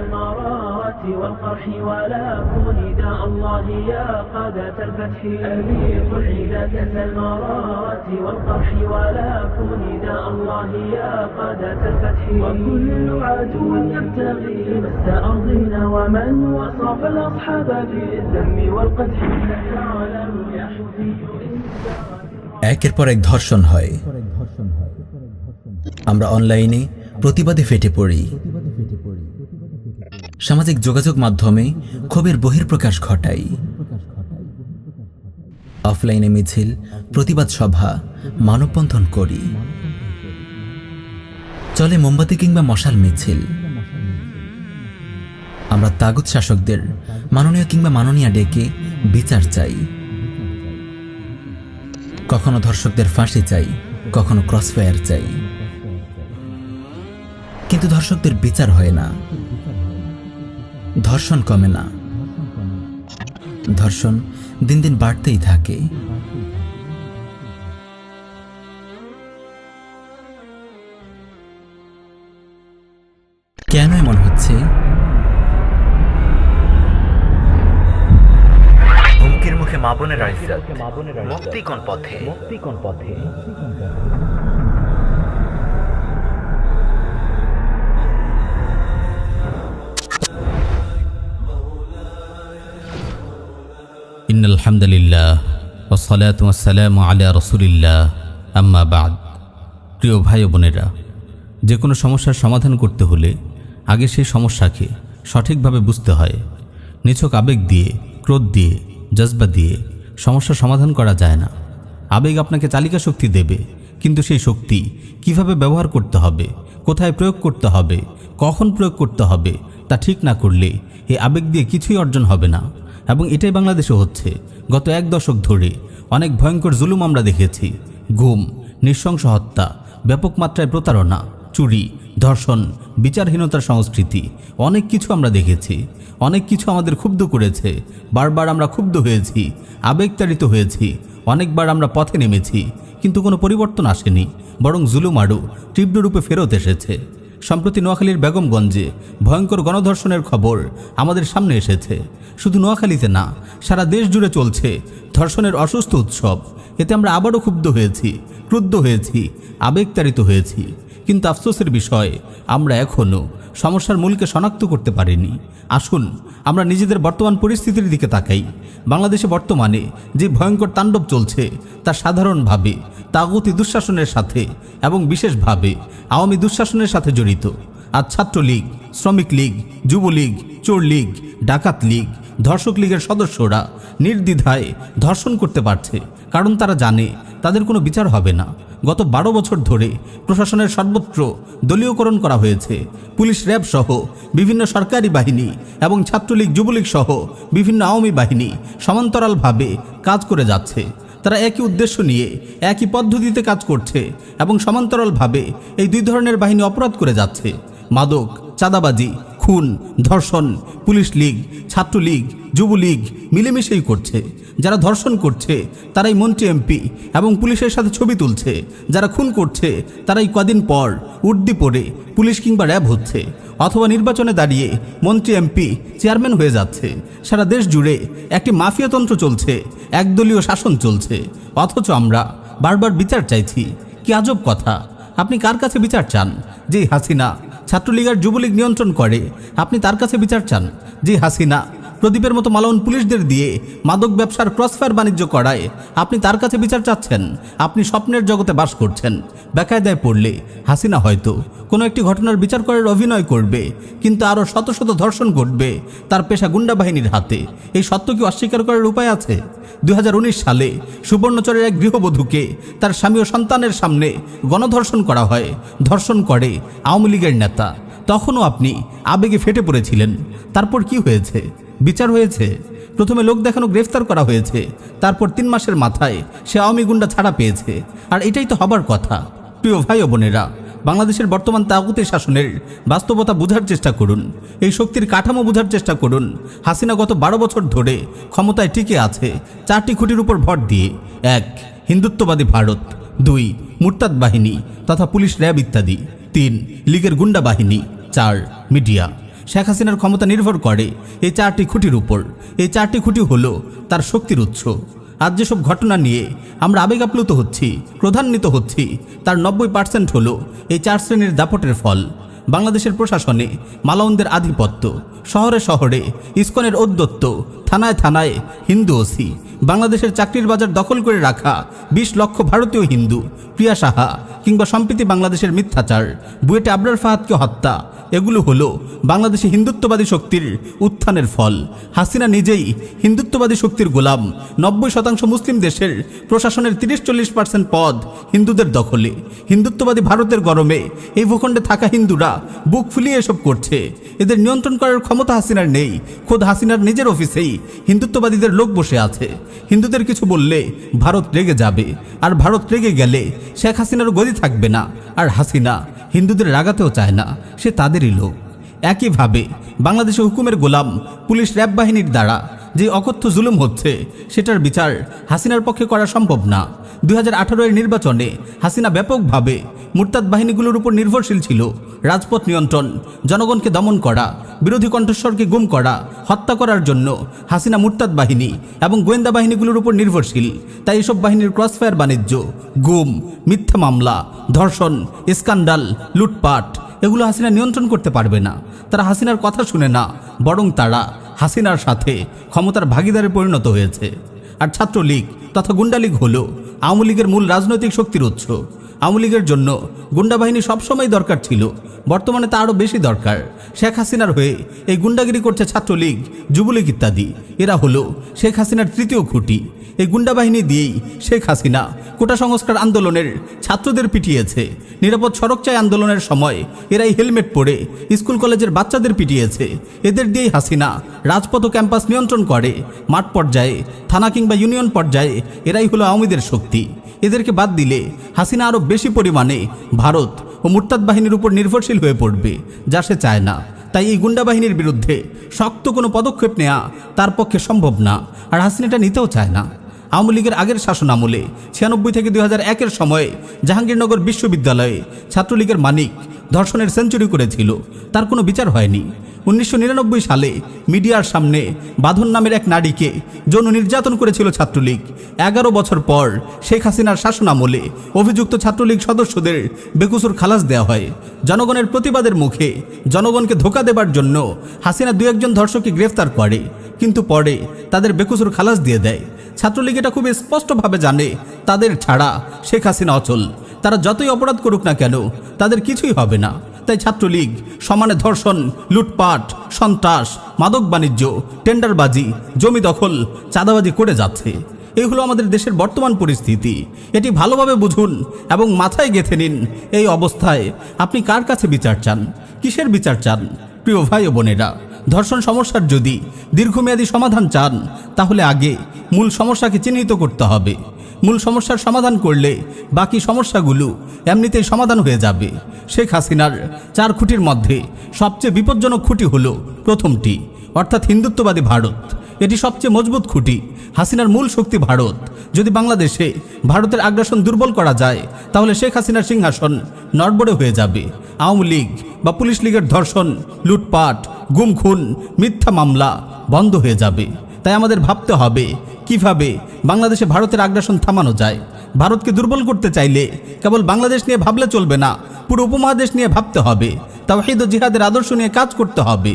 المرارة والقرح ولا نداء الله يا قادة الفتح. أبي قل عداك المرارة والقرح ولا الله يا قادة الفتح وكل عدو يبتغي مس أرضنا ومن وصف الأصحاب بالذم والقدح فتعلم يا حفي إن একের পর এক ধর্ষণ হয় আমরা অনলাইনে প্রতিবাদে ফেটে পড়ি সামাজিক যোগাযোগ মাধ্যমে ক্ষোভের বহির্প্রকাশ ঘটাই অফলাইনে মিছিল প্রতিবাদ সভা মানববন্ধন করি চলে মোমবাতি কিংবা মশাল মিছিল। আমরা তাগুত শাসকদের মাননীয় কিংবা মাননীয়া ডেকে বিচার চাই। কখনো ধর্ষকদের ফাঁসি চাই, কখনো ক্রসফায়ার চাই। কিন্তু ধর্ষকদের বিচার হয় না। ধর্ষণ কমে না। ধর্ষণ দিন দিন বাড়তেই থাকে। হচ্ছে হুমকির মুখে মা বোনের ইজ্জত। মুক্তি কোন পথে। মুক্তি কোন পথে ইন আলহামদুলিল্লাহ ওসলাত ওয়াসালাম আলা রসুলিল্লাহ আম্মা বাদ। প্রিয় ভাই বোনেরা যে কোনো সমস্যার সমাধান করতে হলে আগে সেই সমস্যাকে সঠিকভাবে বুঝতে হয়। নিছক আবেগ দিয়ে, ক্রোধ দিয়ে, জজবা দিয়ে সমস্যার সমাধান করা যায় না। আবেগ আপনাকে চালিকা শক্তি দেবে, কিন্তু সেই শক্তি কীভাবে ব্যবহার করতে হবে, কোথায় প্রয়োগ করতে হবে, কখন প্রয়োগ করতে হবে, তা ঠিক না করলে এই আবেগ দিয়ে কিছুই অর্জন হবে না। এবং এটাই বাংলাদেশে হচ্ছে। গত এক দশক ধরে অনেক ভয়ঙ্কর জুলুম আমরা দেখেছি। ঘুম নৃশংস হত্যা, ব্যাপক মাত্রায় প্রতারণা চুরি, ধর্ষণ, বিচারহীনতার সংস্কৃতি, অনেক কিছু আমরা দেখেছি, অনেক কিছু আমাদের ক্ষুব্ধ করেছে, বারবার আমরা ক্ষুব্ধ হয়েছি, আবেগতাড়িত হয়েছি, অনেকবার আমরা পথে নেমেছি, কিন্তু কোনো পরিবর্তন আসেনি, বরং জুলুম আরও তীব্ররূপে ফেরত এসেছে। সম্প্রতি নোয়াখালীর বেগমগঞ্জে ভয়ঙ্কর গণধর্ষণের খবর আমাদের সামনে এসেছে। শুধু নোয়াখালীতে না, সারা দেশ জুড়ে চলছে ধর্ষণের অসুস্থ উৎসব। এতে আমরা আবারও ক্ষুব্ধ হয়েছি, ক্রুদ্ধ হয়েছি, আবেগতাড়িত হয়েছি। কিন্তু আফসোসের বিষয়, আমরা এখনও সমস্যার মূলকে শনাক্ত করতে পারিনি। আসুন, আমরা নিজেদের বর্তমান পরিস্থিতির দিকে তাকাই। বাংলাদেশে বর্তমানে যে ভয়ঙ্কর তাণ্ডব চলছে, তা সাধারণভাবে তাগতি দুঃশাসনের সাথে এবং বিশেষভাবে আওয়ামী দুঃশাসনের সাথে জড়িত। আর ছাত্রলীগ শ্রমিক লীগ যুবলীগ চোর লীগ ডাকাত লীগ ধর্ষক লীগের সদস্যরা নির্দ্বিধায় ধর্ষণ করতে পারছে, কারণ তারা জানে তাদের কোনো বিচার হবে না। গত বারো বছর ধরে প্রশাসনের সর্বত্র দলীয়করণ করা হয়েছে। পুলিশ র্যাব সহ বিভিন্ন সরকারি বাহিনী এবং ছাত্রলীগ, যুবলীগ সহ বিভিন্ন আওয়ামী বাহিনী সমান্তরালভাবে কাজ করে যাচ্ছে। তারা একই উদ্দেশ্য নিয়ে একই পদ্ধতিতে কাজ করছে এবং সমান্তরালভাবে এই দুই ধরনের বাহিনী অপরাধ করে যাচ্ছে। মাদক, চাঁদাবাজি, খুন, ধর্ষণ, পুলিশ লীগ, ছাত্রলীগ, যুবলীগ মিলেমিশেই করছে। যারা ধর্ষণ করছে, তারাই মন্ত্রী এমপি এবং পুলিশের সাথে ছবি তুলছে। যারা খুন করছে, তারাই কদিন পর উর্দি পরে পুলিশ কিংবা র্যাব হচ্ছে। অথবা নির্বাচনে দাঁড়িয়ে মন্ত্রী এমপি চেয়ারম্যান হয়ে যাচ্ছে। সারা দেশ জুড়ে একটি মাফিয়াতন্ত্র চলছে, একদলীয় শাসন চলছে। অথচ আমরা বারবার বিচার চাইছি। কি আজব কথা। আপনি কার কাছে বিচার চান? যে হাসিনা। ছাত্রলীগ আর যুবলীগ নিয়ন্ত্রণ করে। আপনি তার কাছে বিচার চান? যে হাসিনা। প্রদীপের মতো মালাউন পুলিশদের দিয়ে মাদক ব্যবসার ক্রসফায়ার বাণিজ্য করায় আপনি তার কাছে বিচার চাচ্ছেন। আপনি স্বপ্নের জগতে বাস করছেন। বেকায়দায় পড়লে হাসিনা হয়তো কোনো একটি ঘটনার বিচার করার অভিনয় করবে, কিন্তু আরও শত শত ধর্ষণ ঘটবে তার পেশা গুন্ডা বাহিনীর হাতে। এই সত্য কি অস্বীকার করার উপায় আছে? দু হাজার উনিশ সালে সুবর্ণচরের এক গৃহবধূকে তার স্বামী ও সন্তানের সামনে গণধর্ষণ করা হয়। ধর্ষণ করে আওয়ামী লীগের নেতা। তখনও আপনি আবেগে ফেটে পড়েছিলেন। তারপর কি হয়েছে? বিচার হয়েছে। প্রথমে লোক দেখানো গ্রেফতার করা হয়েছে। তারপর তিন মাসের মাথায় সে আওয়ামী গুন্ডা ছাড়া পেয়েছে। আর এটাই তো হবার কথা। প্রিয় ভাই ও বোনেরা, বাংলাদেশের বর্তমান তাগুতের শাসনের বাস্তবতা বোঝার চেষ্টা করুন। এই শক্তির কাঠামো বোঝার চেষ্টা করুন। হাসিনা গত বারো বছর ধরে ক্ষমতায় টিকে আছে চারটি খুঁটির উপর ভর দিয়ে। এক, হিন্দুত্ববাদী ভারত। দুই, মুরতাদ বাহিনী তথা পুলিশ র্যাব ইত্যাদি। তিন, লীগের গুন্ডা বাহিনী। চার, মিডিয়া। শেখ হাসিনার ক্ষমতা নির্ভর করে এই চারটি খুঁটির উপর। এই চারটি খুঁটি হলো তার শক্তির উৎস। আজ যেসব ঘটনা নিয়ে আমরা আবেগ আপ্লুত হচ্ছি, ক্রধান্বিত হচ্ছি, তার নব্বই পার্সেন্ট হলো এই চার শ্রেণির দাপটের ফল। বাংলাদেশের প্রশাসনে মালাউনদের আধিপত্য, শহরে শহরে ইস্কনের ঔদ্ধত্য, থানায় থানায় হিন্দু ওসি, বাংলাদেশের চাকরির বাজার দখল করে রাখা বিশ লক্ষ ভারতীয় হিন্দু, প্রিয়া সাহা কিংবা সম্প্রীতি বাংলাদেশের মিথ্যাচার, বুয়েটে আবরার ফাহাদকে হত্যা এগুলো হলো বাংলাদেশে হিন্দুত্ববাদী শক্তির উত্থানের ফল। হাসিনা নিজেই হিন্দুত্ববাদী শক্তির গোলাম। নব্বই শতাংশ মুসলিম দেশের প্রশাসনের তিরিশ চল্লিশ পার্সেন্ট পদ হিন্দুদের দখলে। হিন্দুত্ববাদী ভারতের গরমে এই ভূখণ্ডে থাকা হিন্দুরা বুক ফুলিয়ে এসব করছে। এদের নিয়ন্ত্রণ করার ক্ষমতা হাসিনার নেই। খোদ হাসিনার নিজের অফিসেই হিন্দুত্ববাদীদের লোক বসে আছে। হিন্দুদের কিছু বললে ভারত রেগে যাবে। আর ভারত রেগে গেলে শেখ হাসিনার গদি থাকবে না। আর হাসিনা হিন্দুদের রাগাতেও চায় না, সে তাদেরই লোক। একইভাবে বাংলাদেশে হুকুমের গোলাম পুলিশ র্যাব বাহিনীর দ্বারা যে অকথ্য জুলুম হচ্ছে, সেটার বিচার হাসিনার পক্ষে করা সম্ভব না। দুই হাজার এর নির্বাচনে হাসিনা ব্যাপকভাবে মুরতাদ বাহিনীগুলোর উপর নির্ভরশীল ছিল। রাজপথ নিয়ন্ত্রণ, জনগণকে দমন করা, বিরোধী কণ্ঠস্বরকে গুম করা, হত্যা করার জন্য হাসিনা মুরতাদ বাহিনী এবং গোয়েন্দা বাহিনীগুলোর উপর নির্ভরশীল। তাই এসব বাহিনীর ক্রসফায়ার বাণিজ্য, গুম, মিথ্যা মামলা, ধর্ষণ, স্কান্ডাল, লুটপাট, এগুলো হাসিনা নিয়ন্ত্রণ করতে পারবে না। তারা হাসিনার কথা শুনে না, বরং তারা হাসিনার সাথে ক্ষমতার ভাগিদারে পরিণত হয়েছে। আর ছাত্রলীগ তথা গুন্ডালীগ হল আওয়ামী লীগের মূল রাজনৈতিক শক্তির উৎস। আওয়ামী লীগের জন্য গুন্ডা বাহিনী সবসময় দরকার ছিল, বর্তমানে তা আরও বেশি দরকার। শেখ হাসিনার হয়ে এই গুন্ডাগিরি করছে ছাত্রলীগ, যুবলীগ ইত্যাদি। এরা হলো শেখ হাসিনার তৃতীয় খুঁটি। এই গুন্ডা বাহিনী দিয়েই শেখ হাসিনা কোটা সংস্কার আন্দোলনের ছাত্রদের পিটিয়েছে। নিরাপদ সড়ক চাই আন্দোলনের সময় এরাই হেলমেট পরে স্কুল কলেজের বাচ্চাদের পিটিয়েছে। এদের দিয়েই হাসিনা রাজপথ ক্যাম্পাস নিয়ন্ত্রণ করে। মাঠ পর্যায়ে, থানা কিংবা ইউনিয়ন পর্যায়ে এরাই হলো আওয়ামীদের শক্তি। এদেরকে বাদ দিলে হাসিনা আরও বেশি পরিমাণে ভারত ও মুরতাদ বাহিনীর উপর নির্ভরশীল হয়ে পড়বে, যা সে চায় না। তাই এই গুন্ডা বাহিনীর বিরুদ্ধে শক্ত কোনো পদক্ষেপ নেওয়া তার পক্ষে সম্ভব না, আর হাসিনাটা নিতেও চায় না। আওয়ামী লীগের আগের শাসন আমলে ছিয়ানব্বই থেকে দুই হাজার একের সময়ে জাহাঙ্গীরনগর বিশ্ববিদ্যালয়ে ছাত্রলীগের মানিক ধর্ষণের সেঞ্চুরি করেছিল। তার কোনো বিচার হয়নি। উনিশশো নিরানব্বই সালে মিডিয়ার সামনে বাঁধন নামের এক নারীকে যৌন নির্যাতন করেছিল ছাত্রলীগ। এগারো বছর পর শেখ হাসিনার শাসন আমলে অভিযুক্ত ছাত্রলীগ সদস্যদের বেকুসুর খালাস দেওয়া হয়। জনগণের প্রতিবাদের মুখে জনগণকে ধোকা দেবার জন্য হাসিনা দু একজন ধর্ষককে গ্রেফতার করে, কিন্তু পরে তাদের বেকুসুর খালাস দিয়ে দেয়। ছাত্রলীগ এটা খুব স্পষ্টভাবে জানে, তাদের ছাড়া শেখ হাসিনা অচল। তারা যতই অপরাধ করুক না কেন, তাদের কিছুই হবে না। তাই ছাত্রলীগ, সমানে ধর্ষণ, লুটপাট, সন্ত্রাস, মাদক বাণিজ্য, টেন্ডারবাজি, জমি দখল, চাঁদাবাজি করে যাচ্ছে। এই হলো আমাদের দেশের বর্তমান পরিস্থিতি। এটি ভালোভাবে বুঝুন এবং মাথায় গেঁথে নিন এই অবস্থায়। আপনি কার কাছে বিচার চান? কিসের বিচার চান? প্রিয় ভাই ও বোনেরা, ধর্ষণ সমস্যার যদি দীর্ঘমেয়াদী সমাধান চান, তাহলে আগে মূল সমস্যাকে চিহ্নিত করতে হবে। মূল সমস্যার সমাধান করলে বাকি সমস্যাগুলো এমনিতেই সমাধান হয়ে যাবে। শেখ হাসিনার চার খুঁটির মধ্যে সবচেয়ে বিপজ্জনক খুঁটি হলো প্রথমটি, অর্থাৎ হিন্দুত্ববাদী ভারত। এটি সবচেয়ে মজবুত খুঁটি, হাসিনার মূল শক্তি ভারত। যদি বাংলাদেশে ভারতের আগ্রাসন দুর্বল করা যায়, তাহলে শেখ হাসিনার সিংহাসন নড়বড়ে হয়ে যাবে। আওয়ামী লীগ বা পুলিশ লীগের ধর্ষণ, লুটপাট, গুম খুন, মিথ্যা মামলা বন্ধ হয়ে যাবে। তাই আমাদের ভাবতে হবে কীভাবে বাংলাদেশে ভারতের আগ্রাসন থামানো যায়? ভারতকে দুর্বল করতে চাইলে কেবল বাংলাদেশ নিয়ে ভাবলে চলবে না, পুরো উপমহাদেশ নিয়ে ভাবতে হবে, তাওহিদ ও জিহাদের আদর্শ নিয়ে কাজ করতে হবে।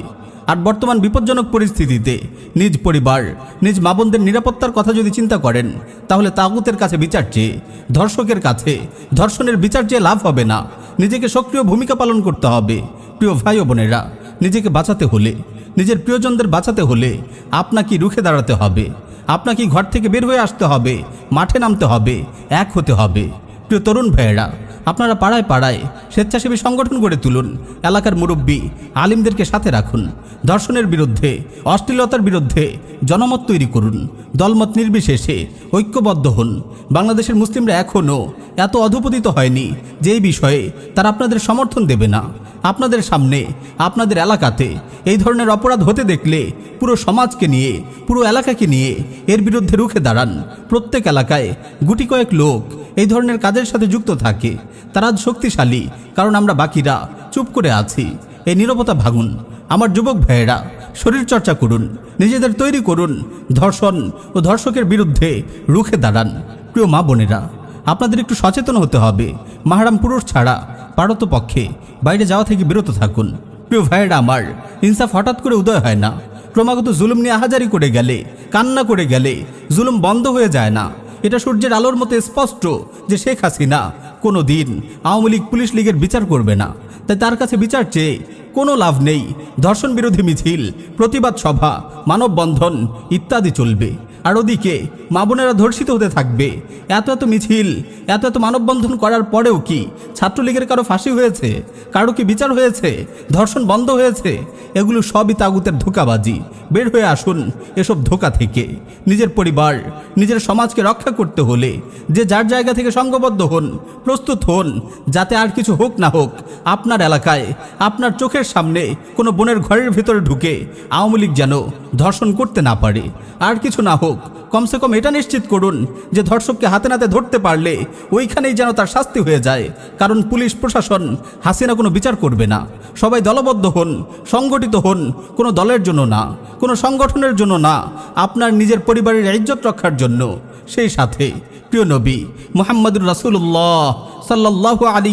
আর বর্তমান বিপজ্জনক পরিস্থিতিতে নিজ পরিবার, নিজ মাবনদের নিরাপত্তার কথা যদি চিন্তা করেন, তাহলে তাগুতের কাছে বিচার চেয়ে, ধর্ষকের কাছে, ধর্ষণের বিচার চেয়ে লাভ হবে না। নিজেকে সক্রিয় ভূমিকা পালন করতে হবে। প্রিয় ভাই বোনেরা, নিজেকে বাঁচাতে হলে, নিজের প্রিয়জনদের বাঁচাতে হলে আপনাকে রুখে দাঁড়াতে হবে। আপনাকে ঘর থেকে বের হয়ে আসতে হবে, মাঠে নামতে হবে, এক হতে হবে। প্রিয় তরুণ ভাইয়েরা, আপনারা পাড়ায় পাড়ায় স্বেচ্ছাসেবী সংগঠন গড়ে তুলুন, এলাকার মুরব্বী, আলিমদেরকে সাথে রাখুন, ধর্ষণের বিরুদ্ধে, অশ্লীলতার বিরুদ্ধে জনমত তৈরি করুন, দলমত নির্বিশেষে ঐক্যবদ্ধ হন। বাংলাদেশের মুসলিমরা এখনও এত অধপতিত হয়নি যে বিষয়ে তারা আপনাদের সমর্থন দেবে না। আপনাদের সামনে, আপনাদের এলাকাতে এই ধরনের অপরাধ হতে দেখলে পুরো সমাজকে নিয়ে, পুরো এলাকাকে নিয়ে এর বিরুদ্ধে রুখে দাঁড়ান। প্রত্যেক এলাকায় গুটি কয়েক লোক এই ধরনের কাজের সাথে যুক্ত থাকে। তারা শক্তিশালী, কারণ আমরা বাকিরা চুপ করে আছি। এই নীরবতা ভাঙুন। আমার যুবক ভাইয়েরা, শরীর চর্চা করুন। নিজেদের তৈরি করুন। ধর্ষণ ও ধর্ষকের বিরুদ্ধে রুখে দাঁড়ান। প্রিয় মা বোনেরা, আপনাদের একটু সচেতন হতে হবে। মাহারাম পুরুষ ছাড়া পারতপক্ষে বাইরে যাওয়া থেকে বিরত থাকুন। প্রিয় ভাইয়েরা আমার, ইনসাফ হঠাৎ করে উদয় হয় না। ক্রমাগত জুলুম নিয়ে আহাজারি করে গেলে, কান্না করে গেলে, জুলুম বন্ধ হয়ে যায় না। এটা সূর্যের আলোর মতো স্পষ্ট যে শেখ হাসিনা কোনো দিন আওয়ামী লীগ, পুলিশ লীগের বিচার করবে না। তাই তার কাছে বিচার চেয়ে কোনো লাভ নেই। ধর্ষণ বিরোধী মিছিল, প্রতিবাদ সভা, মানববন্ধন ইত্যাদি চলবে। আর ওদিকে মা বোনেরা ধর্ষিত হতে থাকবে। এত এত মিছিল, এত এত মানববন্ধন করার পরেও কি ছাত্রলীগের কারও ফাঁসি হয়েছে? কারও কি বিচার হয়েছে? ধর্ষণ বন্ধ হয়েছে? এগুলো সবই তাগুতের ধোকাবাজি। বের হয়ে আসুন এসব ধোকা থেকে। নিজের পরিবার, নিজের সমাজকে রক্ষা করতে হলে, যে যার জায়গা থেকে সঙ্গবদ্ধ হন, প্রস্তুত হন, যাতে আর কিছু হোক না হোক, আপনার এলাকায়, আপনার চোখের সামনে কোনো বোনের ঘরের ভিতরে ঢুকে আওয়ামী লীগ যেন ধর্ষণ করতে না পারে। আর কিছু না হোক কমসে কম এটা নিশ্চিত করুন যে ধর্ষককে হাতে নাতে ধরতে পারলে ওইখানেই যেন তার শাস্তি হয়ে যায়। কারণ পুলিশ, প্রশাসন, হাসিনা কোনো বিচার করবে না। সবাই দলবদ্ধ হন, সংগঠিত হন, কোনো দলের জন্য না, কোনো সংগঠনের জন্য না, আপনার নিজের পরিবারের ইজ্জত রক্ষার জন্য। সেই সাথে, প্রিয় নবী, মোহাম্মদুর রাসুল্লাহ সাল্লাহ আলী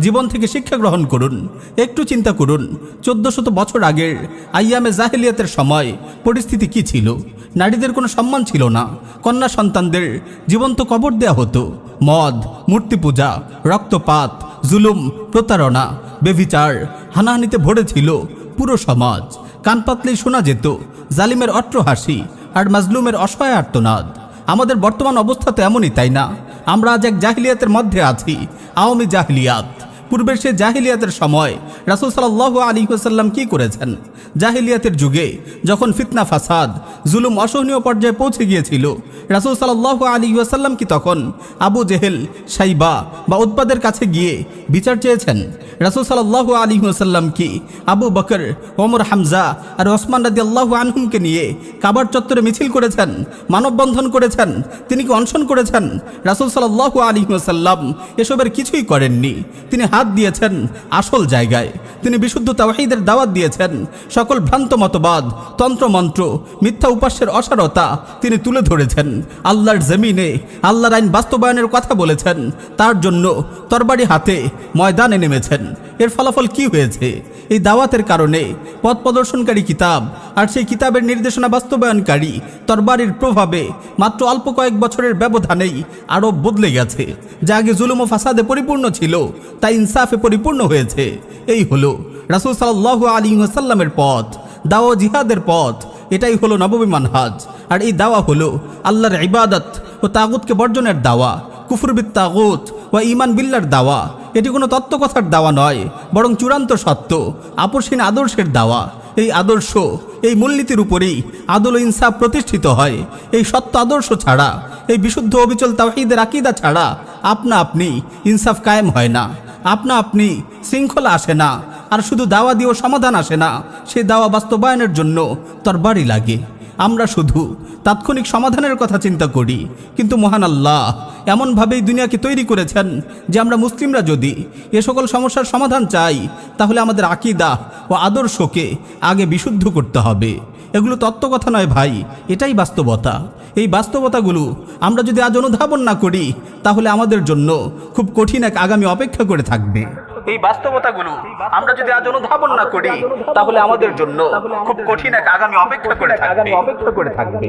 জীবন থেকে শিক্ষা গ্রহণ করুন। একটু চিন্তা করুন, চোদ্দশত বছর আগের আইয়ামে জাহেলিয়াতের সময় পরিস্থিতি কি ছিল? নারীদের কোনো সম্মান ছিল না। কন্যা সন্তানদের জীবন্ত কবর দেয়া হতো। মদ মূর্তি পূজা রক্তপাত, জুলুম, প্রতারণা বেভিচার হানাহানিতে ভরে ছিল পুরো সমাজ। কান পাতলেই শোনা যেত, জালিমের অট্রহাসি আর মাজলুমের অসহায় আর্তনাদ। আমাদের বর্তমান অবস্থা তো এমনই, তাই না? আমরা আজ এক জাহিলিয়াতের মধ্যে আছি, আওয়ামী জাহিলিয়াত। পূর্বের সে জাহিলিয়াতের সময় রাসুল সাল্লাহ আলী হুসাল্লাম কী করেছেন? জাহিলিয়াতের যুগে, যখন ফিতনা, ফাসাদ, জুলুম অসহনীয় পর্যায়ে পৌঁছে গিয়েছিল, রাসুল সাল্লাহ আলী সাল্লাম কি তখন আবু জেহেল সাইবা বা উৎপাদের কাছে গিয়ে বিচার চেয়েছেন? রাসুল সাল্লাহ আলী সাল্লাম কি আবু বকর, ওমর, হামজা আর ওসমান রাদি আল্লাহ আনহুমকে নিয়ে কাবার চত্বরে মিছিল করেছেন, মানববন্ধন করেছেন, তিনি কি অনশন করেছেন? রাসুল সাল্লাহ আলী সাল্লাম এসবের কিছুই করেননি। তিনি হাত দিয়েছেন আসল জায়গায়। তিনি বিশুদ্ধ তাওয়াহিদের দাওয়াত দিয়েছেন। সকল ভ্রান্ত মতবাদ, তন্ত্রমন্ত্র, মিথ্যা উপাস্যের অসারতা তিনি তুলে ধরেছেন। আল্লাহর জমিনে আল্লাহর আইন বাস্তবায়নের কথা বলেছেন। তার জন্য তরবারি হাতে ময়দানে নেমেছেন। এর ফলাফল কি হয়েছে? এই দাওয়াতের কারণে পথ প্রদর্শনকারী কিতাব আর সেই কিতাবের নির্দেশনা বাস্তবায়নকারী তরবারির প্রভাবে মাত্র অল্প কয়েক বছরের ব্যবধানেই আরও বদলে গেছে। যা আগে জুলুম ও ফাসাদে পরিপূর্ণ ছিল, তা ইনসাফে পরিপূর্ণ হয়েছে। এই হলো রাসুল সাল্লাহ আলী সাল্লামের পথ, দাওয়া জিহাদের পথ, এটাই হলো নবমী মানহাজ। আর এই দাওয়া হলো আল্লাহর ইবাদত ও তাগুতকে বর্জনের দাওয়া কুফরবিদ তাগুত ও ইমান বিল্লার দাওয়া। এটি কোনো তত্ত্বকথার দাওয়া নয়, বরং চূড়ান্ত সত্য আপসহীন আদর্শের দাওয়া। এই আদর্শ, এই মূলনীতির উপরেই আদল ইনসাফ প্রতিষ্ঠিত হয়। এই সত্য আদর্শ ছাড়া, এই বিশুদ্ধ অবিচল তাওহিদের আকিদা ছাড়া আপনা আপনি ইনসাফ কায়েম হয় না। আপনা আপনি শৃঙ্খলা আসে না। আর শুধু দাওয়া দিয়েও সমাধান আসে না, সে দাওয়া বাস্তবায়নের জন্য তরবারি লাগে। আমরা শুধু তাৎক্ষণিক সমাধানের কথা চিন্তা করি। কিন্তু মহান আল্লাহ এমনভাবেই দুনিয়াকে তৈরি করেছেন যে আমরা মুসলিমরা যদি এ সকল সমস্যার সমাধান চাই, তাহলে আমাদের আকিদা ও আদর্শকে আগে বিশুদ্ধ করতে হবে। এগুলো তত্ত্বকথা নয় ভাই, এটাই বাস্তবতা। এই বাস্তবতাগুলো আমরা যদি আজ অনুধাবন না করি, তাহলে আমাদের জন্য খুব কঠিন এক আগামী অপেক্ষা করে থাকবে। এই বাস্তবতাগুলো আমরা যদি আজ অনুধাবন না করি, তাহলে আমাদের জন্য খুব কঠিন এক আগামী অপেক্ষা করে থাকবে। অপেক্ষা করে থাকবে।